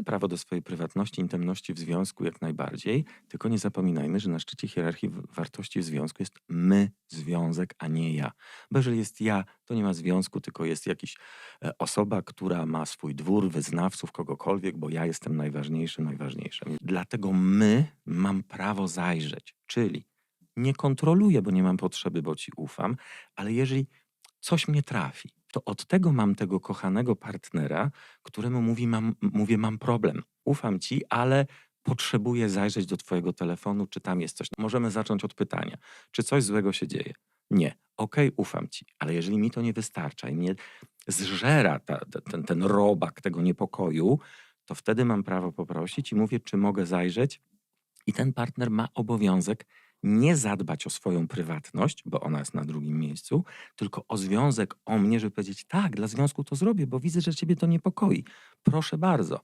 Mamy prawo do swojej prywatności, intymności w związku jak najbardziej, tylko nie zapominajmy, że na szczycie hierarchii wartości w związku jest my, związek, a nie ja. Bo jeżeli jest ja, to nie ma związku, tylko jest jakaś e, osoba, która ma swój dwór, wyznawców, kogokolwiek, bo ja jestem najważniejszy, najważniejsza. Dlatego my mam prawo zajrzeć, czyli nie kontroluję, bo nie mam potrzeby, bo ci ufam, ale jeżeli coś mnie trafi, to od tego mam tego kochanego partnera, któremu mówi, mam, mówię, mam problem. Ufam ci, ale potrzebuję zajrzeć do twojego telefonu, czy tam jest coś. Możemy zacząć od pytania, czy coś złego się dzieje? Nie. Okej, ufam ci, ale jeżeli mi to nie wystarcza i mnie zżera ta, ten, ten robak tego niepokoju, to wtedy mam prawo poprosić i mówię, czy mogę zajrzeć. I ten partner ma obowiązek nie zadbać o swoją prywatność, bo ona jest na drugim miejscu, tylko o związek, o mnie, żeby powiedzieć, tak, dla związku to zrobię, bo widzę, że ciebie to niepokoi. Proszę bardzo.